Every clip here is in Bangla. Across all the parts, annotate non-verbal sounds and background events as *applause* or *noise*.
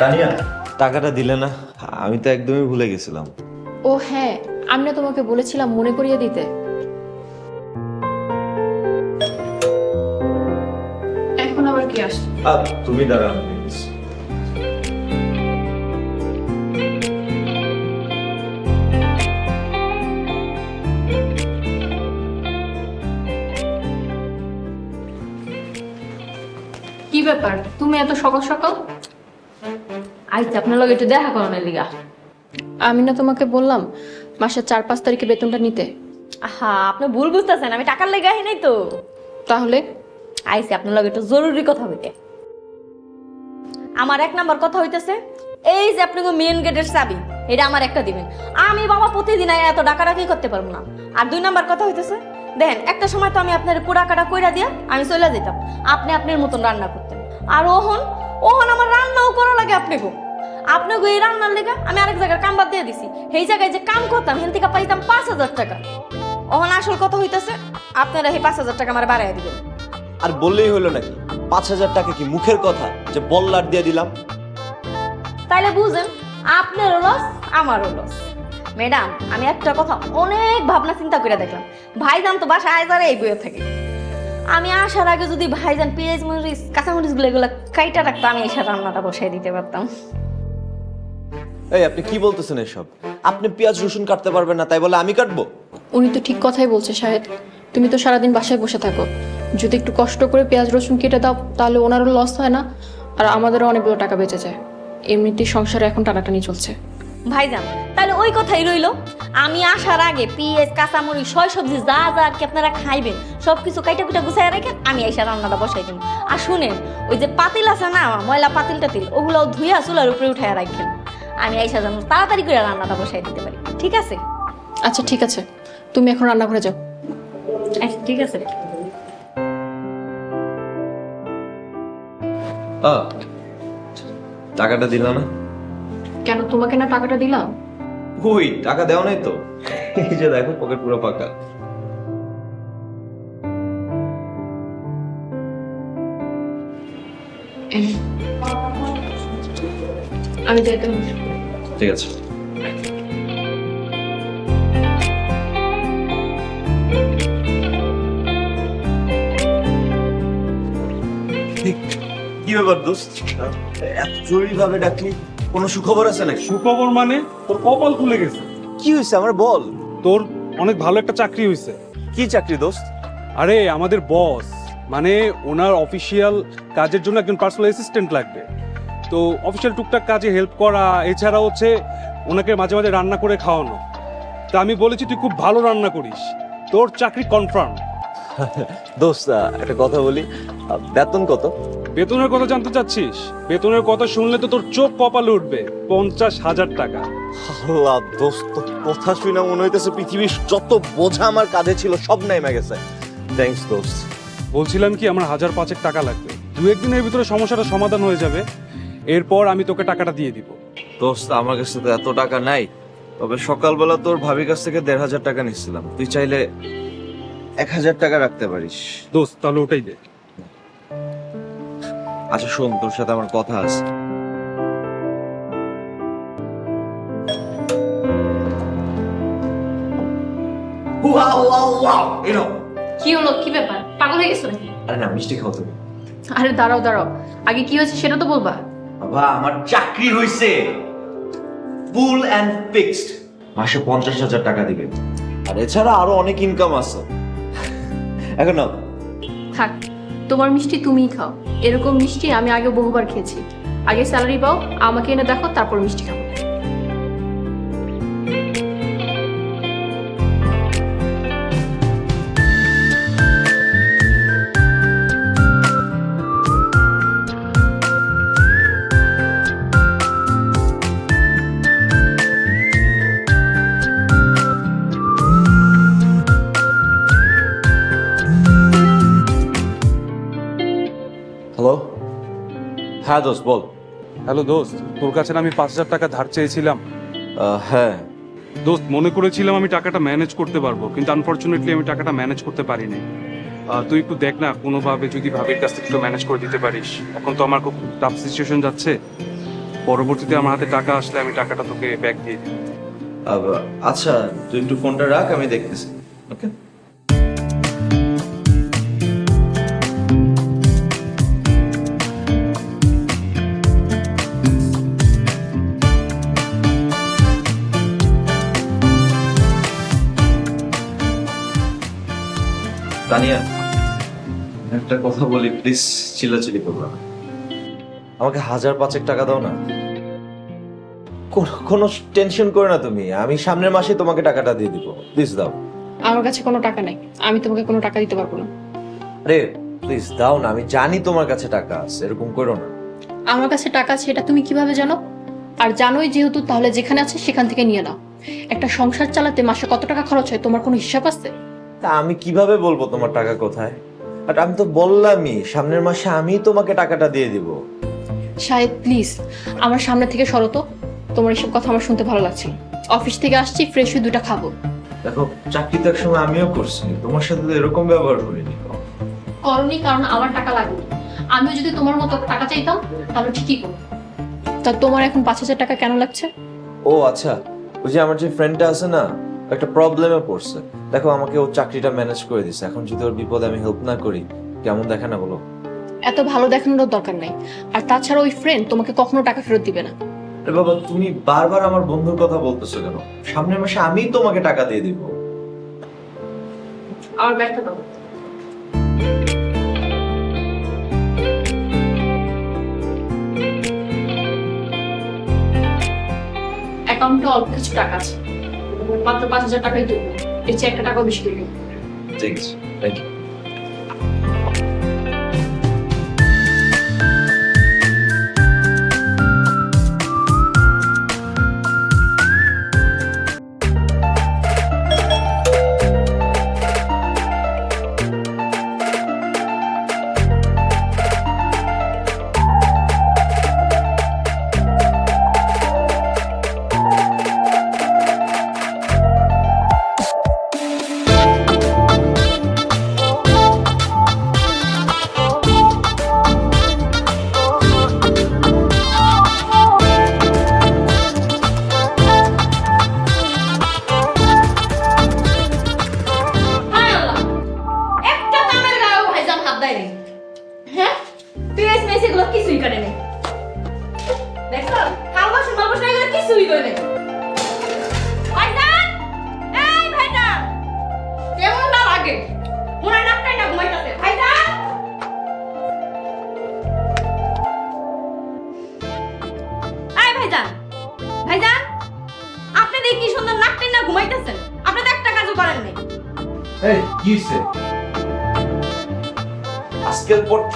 তানিয়া টাকাটা দিলে না? আমি তো একদমই ভুলে গেছিলাম। ও হ্যাঁ আমি না তোমাকে বলেছিলাম মনে করিয়ে দিতে। এখন আবার কি আসছে? তুমি দাঁড়াও কি ব্যাপার? তুমি এত সকাল সকাল? আইতে আপনার লগে একটু দেখা করো লিগা। আমি না তোমাকে বললাম মাসের চার পাঁচ তারিখে বেতনটা নিতে। আহা আপনি ভুল বুঝতেছেন আমি টাকার লেগে আহি নাই তো। তাহলে? আইসি আপনার লগে একটু জরুরি কথা হইতে। আমার এক নাম্বার কথা হইতেছে এই যে আপনি মেন গেটের চাবি এটা আমার একটা দিবেন। আমি বাবা প্রতিদিন এত ডাকাডাকি করতে পারব না। আর দুই নাম্বার কথা হইতেছে দেখেন একটা সময় তো আমি আপনার কুড়া কাটা কইরা দিয়া আমি চলে যেতাম আপনি আপনার মতন রান্না করতেন। আর ওহন ওহন আমার রান্নাও করা লাগে আপনি গো আপনি গো এই রান্নার লেগা আমি আরেক জায়গায় কাম বাদ দিয়ে দিছি। সেই জায়গায় যে কাম করতাম হেন থেকে পাইতাম পাঁচ হাজার টাকা। ওহন আসল কথা হইতেছে আপনারা এই পাঁচ হাজার টাকা আমার বাড়াই দিবেন। আর বললেই হলো নাকি পাঁচ হাজার টাকা কি মুখের কথা যে বল্লার দিয়ে দিলাম? তাইলে বুঝেন আপনারও লস আমারও লস। ম্যাডাম আমি একটা কথা অনেক ভাবনা চিন্তা করে দেখলাম। ভাইজান তো বাসায় আয়জারে এই বইয়ে থাকে। আমি আসার আগে যদি ভাইজান পেঁয়াজ মরিচ কাঁচামরিচগুলো এগুলো কাইটা রাখতো আমি এসে রান্নাটা বসাই দিতে পারতাম। এই আপনি কি বলতেছেন এসব? আপনি পেঁয়াজ রসুন কাটতে পারবেন না তাই বলে আমি কাটবো? উনি তো ঠিক কথাই বলছে শাহেদ তুমি তো সারাদিন বাসায় বসে থাকো। যদি একটু কষ্ট করে পেঁয়াজ রসুন কেটে দাও তাহলে ওনারও লস হয় না আর আমাদেরও অনেকগুলো টাকা বেঁচে যায়। এমনিতেই সংসারে এখন টানাটানি চলছে। ভাইজান তাহলে ওই কথাই রইল। আমি আসার আগে পেঁয়াজ কাঁচামরিচ ছয় সবজি যা যা আর কি আপনারা খাইবেন সব কিছু কাইটা কুইটা গুছাই রাখেন আমি এসে রান্নাটা বসাই দিন আর শুনেন ওই যে পাতিল আছে না ময়লা পাতিল টাতিল ওগুলো ধুইয়া চুলার উপরে উঠাই রাখেন আমি আইসা যেন তাড়াতাড়ি করে রান্নাটা বসাই দিতে পারি। ঠিক আছে? আচ্ছা ঠিক আছে। তুমি এখন রান্নাঘরে যাও। আচ্ছা ঠিক আছে। আহ, টাকাটা দিল না? কেন তোমাকে না টাকাটা দিলাম? ওই টাকা দেওয়া নাই তো? এই যে দেখো পকেট পুরো ফাঁকা। আমি যেতে ঠিক আছে। কি ব্যাপার দোস্ত? এত জরুরি ভাবে ডাকলি কোনো সুখবর আছে নাকি? সুখবর মানে তোর কপাল খুলে গেছে। কি হয়েছে আমার বল। তোর অনেক ভালো একটা চাকরি হয়েছে কি চাকরি দোস্ত? আরে আমাদের বস। মানে ওনার অফিসিয়াল কাজের জন্য একজন পার্সোনাল অ্যাসিস্ট্যান্ট লাগবে। তো অফিসিয়াল টুকটাক কাজে হেল্প করা এছাড়া হচ্ছে ওনাকে মাঝে মাঝে রান্না করে খাওয়ানো। তা আমি বলেছি তুই খুব ভালো রান্না করিস। তোর চাকরি কনফার্ম *laughs* দোস্ত একটা কথা বলি। বেতন কত? বেতনের কথা জানতে চাচ্ছিস? বেতনের কথা শুনলে তো তোর চোখ কপালে উঠবে। পঞ্চাশ হাজার টাকা। আল্লাহ দোস্ত কথা শুনে মনে হইতেছে পৃথিবীর যত বোঝা আমার কাঁধে ছিল সব নেমে গেছে। থ্যাঙ্কস দোস্ত। বলছিলাম কি আমার হাজার পাঁচেক টাকা লাগবে। দু একদিনের ভিতরে সমস্যাটা সমাধান হয়ে যাবে। এরপর আমি তোকে টাকাটা দিয়ে দিব। দোস্ত আমার কাছে তো এত টাকা নাই। তবে সকালবেলা তোর ভাবির কাছ থেকে দেড় হাজার টাকা নিচ্ছিলাম তুই চাইলে এক হাজার টাকা রাখতে পারিস। দোস্ত তাহলে ওটাই দে। আচ্ছা শোন তোর সাথে আমার কথা আছে। কি হলো? কি ব্যাপার? পাগল হয়ে গেছো নাকি? আরে না মিষ্টি খাও তুমি। আরে দাঁড়াও দাঁড়াও। আগে কি হয়েছে সেটা তো বলবা। বাবা, আমার চাকরি হইছে। ফুল অ্যান্ড ফিক্সড মাসে পঞ্চাশ হাজার টাকা দিবে আর এছাড়া আরও অনেক ইনকাম আছে। এখন না থাক, তোমার মিষ্টি তুমিই খাও। এরকম মিষ্টি আমি আগে বহুবার খেয়েছি। আগে স্যালারি পাও, আমাকে এনে দেখো, তারপর মিষ্টি খাব। হ্যাঁ দোস্ত বল। হ্যালো দোস্ত তোর কাছে না আমি পাঁচ হাজার টাকা ধার চেয়েছিলাম? হ্যাঁ। দোস্ত মনে করেছিলাম আমি টাকাটা ম্যানেজ করতে পারব কিন্তু আনফরচুনেটলি আমি টাকাটা ম্যানেজ করতে পারিনি। তুই একটু দেখ না কোনোভাবে যদি ভাবির কাছ থেকে একটু ম্যানেজ করে দিতে পারিস। এখন তো আমার খুব টাফ সিচুয়েশন যাচ্ছে। পরবর্তীতে আমার হাতে টাকা আসলে আমি টাকাটা তোকে ব্যাক দিয়ে দিই আচ্ছা তুই একটু ফোনটা রাখ আমি দেখতেছি। ওকে কথা বলি প্লিজ চিল্লাচিল্লি করব না। আমাকে হাজার পাঁচেক টাকা দাও না। কোনো- কোনো টেনশন করো না তুমি। আমি সামনের মাসে তোমাকে টাকাটা দিয়ে দিব। প্লিজ দাও। আমার কাছে কোনো টাকা নেই। আমি তোমাকে কোনো টাকা দিতে পারব না। আরে প্লিজ দাও না। আমি জানি তোমার কাছে টাকা আছে এরকম করো না। আমার কাছে টাকা আছে এটা তুমি কীভাবে জানো? আর জানোই যেহেতু তাহলে যেখানে আছে সেখান থেকে নিয়ে নাও। একটা সংসার চালাতে মাসে কত টাকা খরচ হয় তোমার কোনো হিসাব আছে? তা আমি কীভাবে বলব তোমার টাকা কোথায়? আর আমি তো বললামই সামনের মাসে আমি তোমাকে টাকাটা দিয়ে দিব। শাহেদ প্লিজ আমার সামনে থেকে সরো তো। তোমার এসব কথা আমার শুনতে ভালো লাগছে না। অফিস থেকে আসছি ফ্রেশ হয়ে দুটা খাব। দেখো চাকরি তো একসময় আমিও করছি তোমার সাথে তো এরকম ব্যবহার করিনি করনি কারণ আমার টাকা লাগবে। আমিও যদি তোমার মতো টাকা চাইতাম তাহলে ঠিকই করো তা তোমার এখন পাঁচ হাজার টাকা কেন লাগছে? ও আচ্ছা ওই যে আমার যে ফ্রেন্ডটা আছে না একটা প্রবলেমে পড়ছে। দেখো আমাকে ও চাকরিটা ম্যানেজ করে দিছে। এখন যদি ওর বিপদে আমি হেল্প না করি কেমন দেখে না বলো? এত ভালো দেখানোর দরকার নাই। আর তাছাড়া ওই ফ্রেন্ড তোমাকে কখনো টাকা ফেরত দিবে না। আরে বাবা তুমি বারবার আমার বন্ধুর কথা বলতেছো কেন? সামনের মাসে আমি তোমাকে টাকা দিয়ে দিব। আমার ব্যাগটা দাও। অ্যাকাউন্টে অল্প কিছু টাকা আছে। মাত্র পাঁচ হাজার টাকাই দেবো এর চেয়ে একটা টাকাও বেশি দেবো ঠিক আছে থ্যাংক ইউ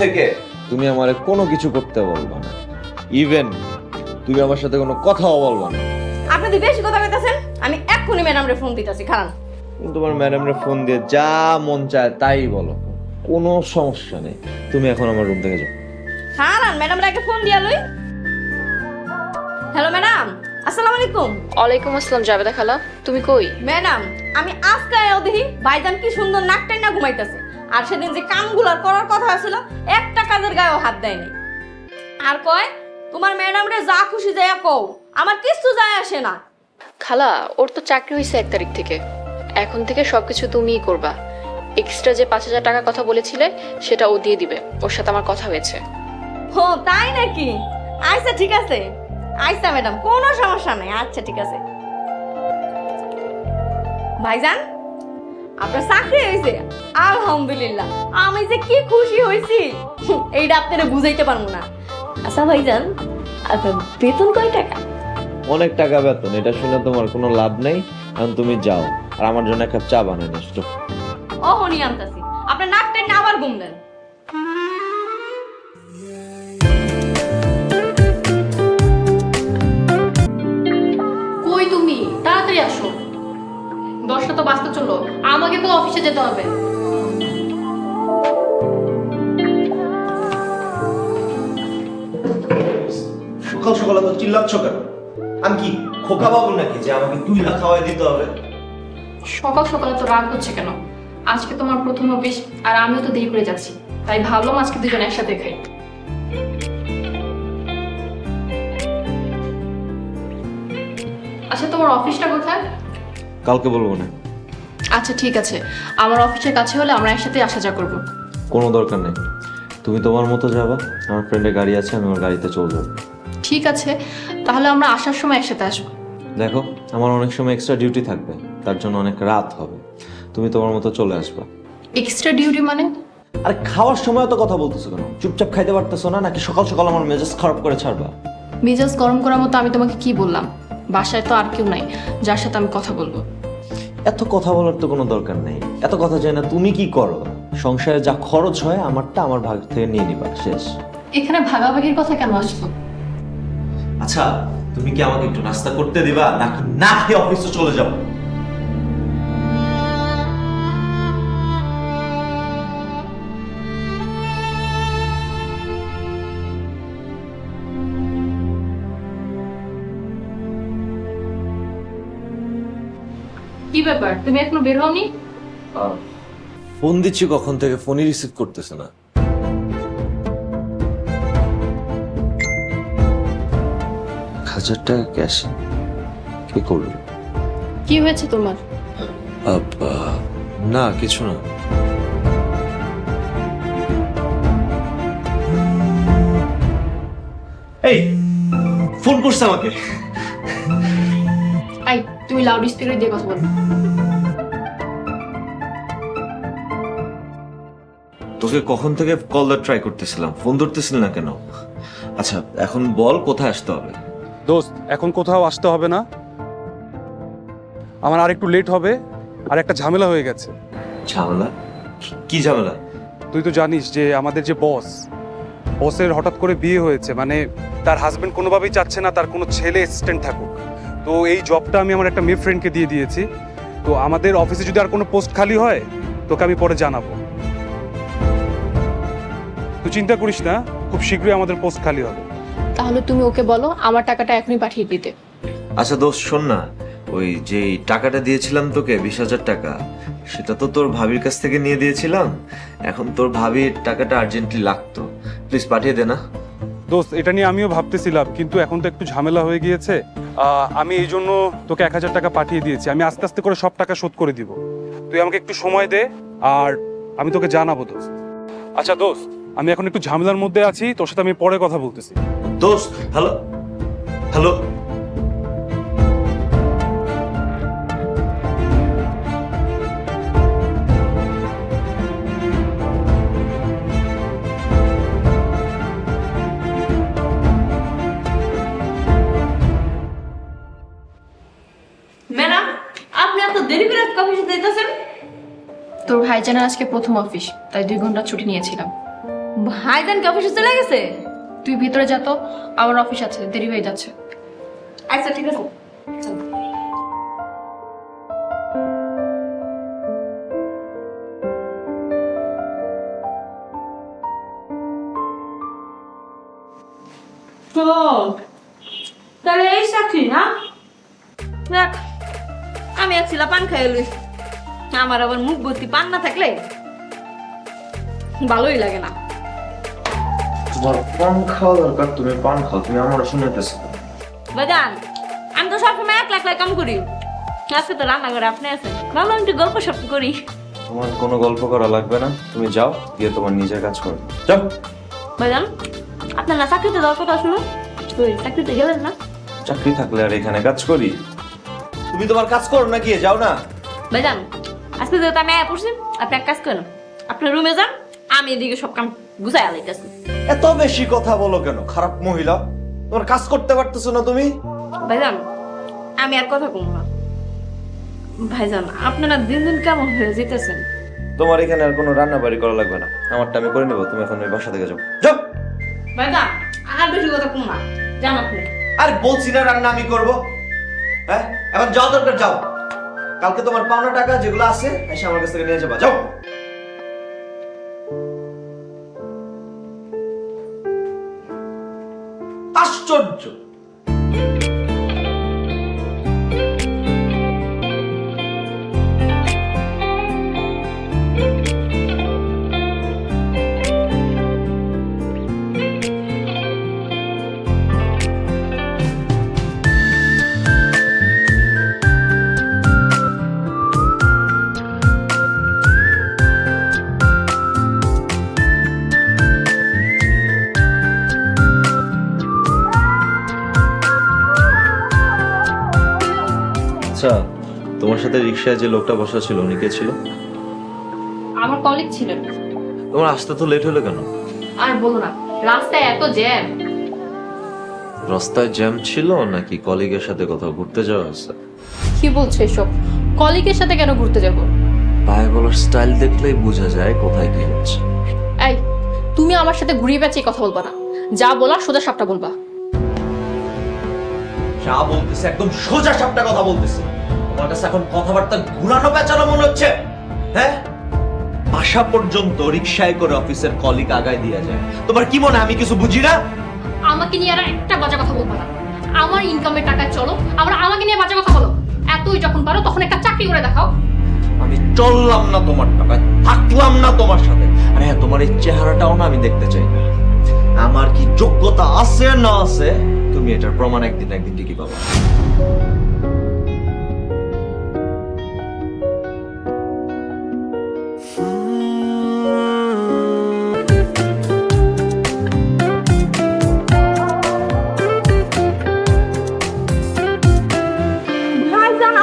থেকে তুমি আমারে কোনো কিছু করতে বলবা না। ইভেন তুমি আমার সাথে কোনো কথাও বলবা না। আপনি তো বেশি কথা কইতাছেন আমি এক্ষুনি ম্যাডামরে ফোন দিতেছি খারান। তুমি তোমার ম্যাডামরে ফোন দিয়ে যা মন চায় তাই বলো। কোনো সমস্যা নেই তুমি এখন আমার রুম থেকে যাও। খারান ম্যাডামরে আগে ফোন দিয়া লই। হ্যালো ম্যাডাম আসসালামু আলাইকুম। ওয়ালাইকুম আসসালাম জাবেদা খালা তুমি কই? ম্যাডাম আমি আজকে আয়াও দেখি ভাইজান কি সুন্দর নাকটাই না ঘুমাইতেছে। আর সেদিন যে কামগুলার করার কথা ছিল একটা কাজের গায়েও হাত দেয়নি। আর কয় তোমার ম্যাডামরে যা খুশি যায় কও আমার কিছু যায় আসে না। খালা ওর তো চাকরি হয়েছে এক তারিখ থেকে। এখন থেকে সবকিছু তুমিই করবা। এক্সট্রা যে পাঁচ হাজার টাকার কথা বলেছিলে সেটা ও দিয়ে দিবে। ওর সাথে আমার কথা হয়েছে। ও তাই নাকি? আচ্ছা ঠিক আছে। আচ্ছা ম্যাডাম কোনো সমস্যা নাই। আচ্ছা ঠিক আছে। ভাইজান? আপনার চাকরি হয়েছে? আলহামদুলিল্লাহ। আমি যে কি খুশি হয়েছি এইটা আপনারা বুঝাইতে পারব না। আচ্ছা ভাইজান আপনার বেতন কয় টাকা? অনেক টাকা বেতন এটা শুনে তোমার কোনো লাভ নেই। এখন তুমি যাও আর আমার জন্য এক কাপ চা বানাই নিয়ে এসো। ও হনি আনতাছি। আপনার নাকটা না আবার ঘুম দেন। কই তুমি? তাড়াতাড়ি আসো। দশটা তো বাঁচতে চলল। আমাকে তো অফিসে যেতে হবে। সকাল সকাল তো চিল্লাচ্ছ কেন? আমি কি খোকা বাবু নাকি যে আমাকে দুই লাখ খাওয়াই দিতে হবে? সকাল সকালে তো রাগ হচ্ছে কেন? আজকে তোমার প্রথম অফিস আর আমিও তো দেরি করে যাচ্ছি। তাই ভাবলাম আজকে দুজন একসাথে খাই। আচ্ছা তোমার অফিসটা কোথায়? কালকে বলব না। আচ্ছা ঠিক আছে। আমার অফিসের কাছে হলে আমরা একসাথে আসা যা করব। কোনো দরকার নেই। তুমি তোমার মতো যাবা। আমার ফ্রেন্ডের গাড়ি আছে আমি আমার গাড়িতে চলে যাব। ঠিক আছে। তাহলে আমরা আসার সময় একসাথে আসব। দেখো আমার অনেক সময় এক্সট্রা ডিউটি থাকবে। তার জন্য অনেক রাত হবে। তুমি তোমার মতো চলে আসবা। এক্সট্রা ডিউটি মানে? আর খাওয়ার সময় তো কথা বলতেছো কেন? চুপচাপ খাইতে পারতেছো না? নাকি সকাল সকাল আমার মেজাজ খারাপ করে ছাড়বা? মেজাজ গরম করার মতো আমি তোমাকে কি বললাম? বাসায় তো আর কেউ নাই। যার সাথে আমি কথা বলব। এত কথা বলার তো কোনো দরকার নেই। এত কথা চাই না তুমি কি করো? সংসারে যা খরচ হয় আমারটা আমার ভাগ থেকে নিয়ে নিবা শেষ। এখানে ভাগাভাগির কথা কেন আসলো আচ্ছা তুমি কি আমাকে একটু নাস্তা করতে দিবা? নাকি না খেয়ে অফিসে চলে যাব কি ব্যাপার? তুমি এখনও বের হওনি? ফোন দিচ্ছি কখন থেকে? ফোনই রিসিভ করতেছে না। হাজার টাকা ক্যাশ? কে করল? কি হয়েছে তোমার? আব্বা, না কিছু না। এই ফোন করছে আমাকে। তুমি লাউড স্পিকারে দিয়ে কথা বলো তোকে কখন থেকে কল দেওয়ার ট্রাই করতেছিলাম? ফোন ধরতেছিল না কেন? আচ্ছা এখন বল কোথায় আসতে হবে? দোস্ত এখন কোথাও আসতে হবে না। আমার আর একটু লেট হবে আর একটা ঝামেলা হয়ে গেছে। ঝামেলা? কি- কি ঝামেলা? তুই তো জানিস যে আমাদের যে বস বসের হঠাৎ করে বিয়ে হয়েছে মানে তার হাজবেন্ড কোনোভাবেই চাচ্ছে না তার কোনো ছেলে অ্যাসিস্ট্যান্ট থাকুক। তো এই জবটা আমি আমার একটা মেয়ে ফ্রেন্ডকে দিয়ে দিয়েছি। তো আমাদের অফিসে যদি আর কোনো পোস্ট খালি হয় তোকে আমি পরে জানাব। তুই চিন্তা করিস না খুব শীঘ্রই আমাদের পোস্ট খালি হবে। তাহলে তুমি ওকে বলো আমার টাকাটা এখনই পাঠিয়ে দিতে। আচ্ছা দোষ শোন না ওই যে টাকাটা দিয়েছিলাম তোকে বিশ হাজার টাকা সেটা তো তোর ভাবির কাছ থেকে নিয়ে দিয়েছিলাম। এখন তোর ভাবির টাকাটা আর্জেন্টলি লাগতো। প্লিজ পাঠিয়ে দে না। দোস্ত এটা নিয়ে আমিও ভাবতেছিলাম কিন্তু এখন তো একটু ঝামেলা হয়ে গিয়েছে। আমি এই জন্য তোকে এক হাজার টাকা পাঠিয়ে দিয়েছি। আমি আস্তে আস্তে করে সব টাকা শোধ করে দিব। তুই আমাকে একটু সময় দে, আর আমি তোকে জানাব, দোস্ত। আচ্ছা দোস্ত, আমি এখন একটু ঝামেলার মধ্যে আছি, তোর সাথে আমি পরে কথা বলতেছি। দোস্ত, হ্যালো? হ্যালো? ভাইজানের আজকে প্রথম অফিস তাই দুই ঘণ্টা ছুটি নিয়েছিলাম। ভাইজান কি অফিসে চলে গেছে? তুই ভিতরে যা তো আমার অফিস আছে দেরি হয়ে যাচ্ছে। আচ্ছা ঠিক আছে। তাহলে এই চাকরি না? দেখ আমি এক ছিলা পান খাই লই। আমার আবার মুখ ভর্তি পান না থাকলে ভালোই লাগে না। তোমার পান খাওয়া দরকার তুমি পান খাও তুমি আমার শুনেতেছো বাজান আমি তো সবসময় এক লাখ কাম করি। আজকে তো রান্না করে আপনি আছেন। ভালো আমি একটু গল্প সপ্ত করি। তোমার কোনো গল্প করা লাগবে না? তুমি যাও গিয়ে তোমার নিজের কাজ করো। যাও। বাজান আপনার না চাকরিতে দেওয়ার কথা শুনো ওই চাকরিতে গেলেন না? চাকরি থাকলে আর এখানে কাজ করি? তুমি তোমার কাজ করো না গিয়ে যাও না। বাজান আজকে যেহেতু আমি আয়া পড়ছি আপনি এক কাজ করেন আপনার রুমে যান আমি এদিকে সব কাম গুছাই আলাইতেছি। এত বেশি কথা বলো কেন খারাপ মহিলা? তোমার কাজ করতে পারতেছো না তুমি? ভাইজান আমি আর কথা কম না। ভাইজান আপনারা দিন দিন কেমন হয়ে যেতেছেন? তোমার এখানে আর কোনো রান্না বাড়ি করা লাগবে না। আমারটা আমি করে নেব তুমি এখন ওই বাসা থেকে যাও। যাও! ভাইজান আর বেশি কথা কম না। জান আপনি। আর বলছি না রান্না আমি করব। হ্যাঁ? এখন যাও দরকার যাও। কালকে তোমার পাওনা টাকা যেগুলো আছে এসে আমার কাছ থেকে নিয়ে যাবা। যাও। আশ্চর্য! আচ্ছা তোমার সাথে রিক্সায় যে লোকটা বসা ছিল উনি কে ছিল? আমার কলিগ ছিলেন। তোমার আসতে তো লেট হলো কেন? আর বলো না রাস্তায় এত জ্যাম রাস্তায় জ্যাম ছিল নাকি কলিগের সাথে কোথাও ঘুরতে যাওয়া আছে? কি বলছো এসব? কলিগের সাথে কেন ঘুরতে যাব? পায়ে বলার স্টাইল দেখলেই বোঝা যায় কোথায় কি হচ্ছে। এই তুমি আমার সাথে ঘুরিয়ে পেঁচিয়ে কথা বলবা না। যা বলা সোজা সাপটা বলবা। যা বলতেছে একদম সোজা সাপটা কথা বলতেছে। তোমার কাছে এখন কথাবার্তা ঘুরানো পেঁচানো মনে হচ্ছে। হ্যাঁ? আশা পর্যন্ত রিক্সায় করে অফিসের কলিগ আগায় দিয়ে যায়। তোমার কি মনে আমি কিছু বুঝি না? আমাকে নিয়ে আর একটা বাজে কথা বলবা না। আমার ইনকামের টাকা চলো আবার আমাকে নিয়ে বাজে কথা বলো। এতই যখন পারো তখন একটা চাকরি করে দেখাও। আমি চললাম না তোমার টাকায় থাকলাম না তোমার সাথে। আরে হ্যাঁ তোমার এই চেহারাটাও না আমি দেখতে চাই না। আমার কি যোগ্যতা আছে না আছে? তুমি এটার প্রমাণ একদিন একদিন ঠিকই পাবা।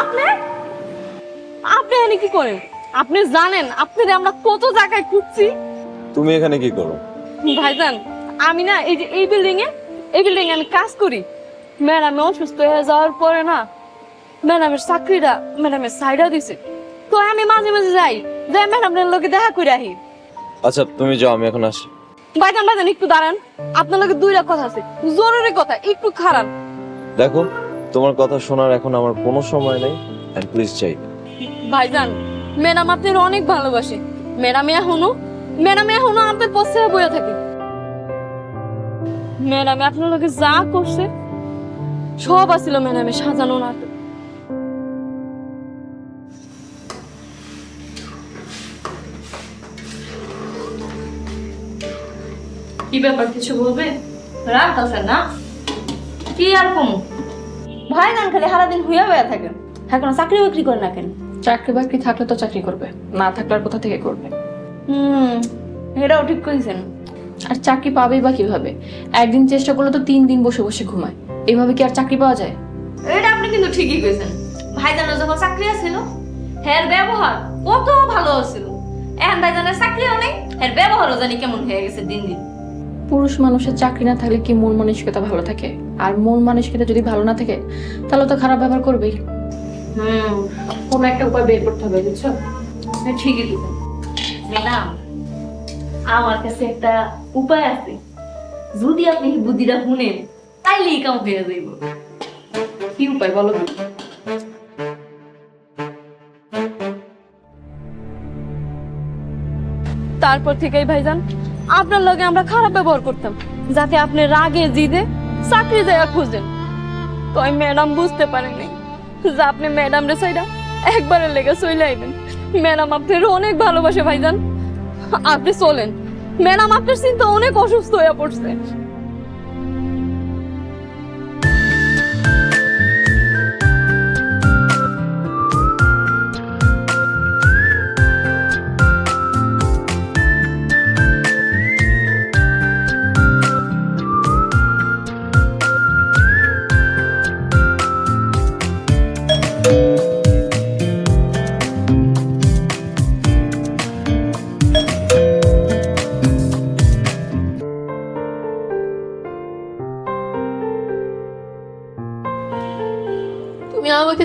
আপনি? আপনি এখানে কি করেন? আপনি জানেন আপনাদের আমরা কত জায়গায় খুঁজছি তুমি এখানে কি করো? ভাইজান আমি না এই যে এই বিল্ডিং এ এই বিল্ডিং আমি কাজ করি। ম্যাডামে অসুস্থ হয়ে যাওয়ার পরে না ম্যাডামের চাকরিটা ম্যাডামের সাইডা দিছে। তো আমি মাঝে মাঝে যাই যাই ম্যাডামের লোকে দেখা করে আহি। আচ্ছা তুমি যাও আমি এখন আসি। ভাইজান ভাইজান একটু দাঁড়ান। আপনার লোকে দুইটা কথা আছে। জরুরি কথা একটু খারাপ। দেখো তোমার কথা শোনার এখন আমার কোনো সময় নেই এন্ড প্লিজ চাই ভাইজান ম্যাডাম আপনার অনেক ভালোবাসে। ম্যাডাম এখনও ম্যাডাম এখনও আপনার পথে বয়ে থাকে। ম্যাডাম আপনার লোকে যা করছে সব আসছিল ম্যাডামে সাজানো নাটক। কি ব্যাপার কিছু বলবে রাগ আছে না? কি আর কম? ভাইজান খালি সারাদিন হুইয়া হয়ে এখন চাকরি বাকরি করে না কেন? চাকরি বাকরি থাকলে তো চাকরি করবে না থাকলে আর কোথা থেকে করবে? হুম এটাও ঠিক করেছেন আর চাকরি পাবেই বা কীভাবে? একদিন চেষ্টা করলে তো তিন দিন বসে বসে ঘুমায়। এইভাবে কি আর চাকরি পাওয়া যায়? এটা আপনি কিন্তু ঠিকই কইছেন। ভাইজানের যখন চাকরি আছিল হের ব্যবহার কত ভালো ছিল এখন ভাইজানের চাকরিও নেই হের ব্যবহারও জানি কেমন হয়ে গেছে দিন দিন। পুরুষ মানুষের চাকরি না থাকলে কি মন মানসিকতা ভালো থাকে? আর মন মানসিকতা যদি ভালো না থাকে তাহলে তো খারাপ ব্যবহার করবেই। হুম কোনো একটা উপায় বের করতে হবে বুঝছ? ঠিকই ম্যাডাম আমার কাছে একটা উপায় আছে। যদি আপনি বুদ্ধিটা শুনেন তাইলেই কাম হয়ে যাইব। কি উপায় বলো তারপর থেকেই ভাইজান, আপনার লগে আমরা খারাপ ব্যবহার করতাম, যাতে আপনি রাগে জিদে চাকরি জায়গা খুঁজেন। তো ম্যাডাম বুঝতে পারেনি যে আপনি ম্যাডাম রে সাইডা একবারের লেগে চলে আইবেন। ম্যাডাম আপনার অনেক ভালোবাসে ভাইজান। আপনি চলেন। ম্যাডাম আপনার চিন্তা অনেক অসুস্থ হয়ে পড়ছে।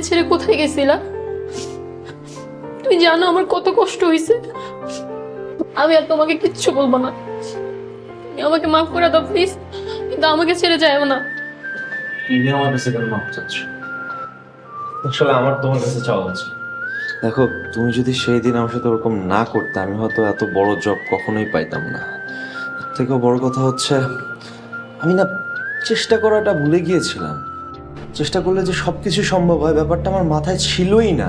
ছেড়ে কোথায় গেছিলা? তুমি জানো আমার কত কষ্ট হয়েছে আমি আর তোমাকে কিচ্ছু বলব না। তুমি আমাকে মাফ করে দাও প্লিজ কিন্তু আমাকে ছেড়ে যাও না। তুমি আমার কাছে কেন মাপ চাচ্ছ? আসলে আমার তোমার কাছে চাওয়া উচিত। দেখো তুমি যদি সেই দিন আমার সাথে ওরকম না করতে আমি হয়তো এত বড় জব কখনোই পাইতাম না। এর থেকেও বড় কথা হচ্ছে আমি না চেষ্টা করাটা ভুলে গিয়েছিলাম। চেষ্টা করলে যে সব কিছু সম্ভব হয় ব্যাপারটা আমার মাথায় ছিলই না।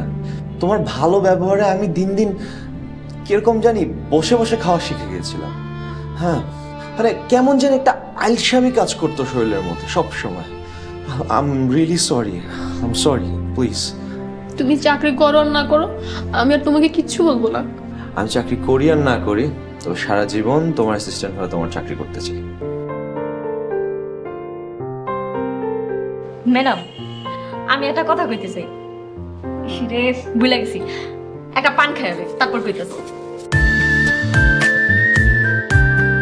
তোমার ভালো ব্যবহারে আমি দিন দিন কীরকম জানি বসে বসে খাওয়া শিখে গিয়েছিলাম। হ্যাঁ মানে কেমন যেন একটা আলসামি কাজ করতো শরীরের মধ্যে সব সময় I am really sorry I am sorry please তুমি চাকরি করো আর না করো আমি আর তোমাকে কিচ্ছু বলব না। আমি চাকরি করি আর না করি তো সারা জীবন তোমার অ্যাসিস্ট্যান্ট হয়ে তোমার চাকরি করতে চাই। ম্যাডাম আমি একটা কথা কইতে চাই রে ভুলে গেছি। একটা পান খাইবে তারপর কইতেছে।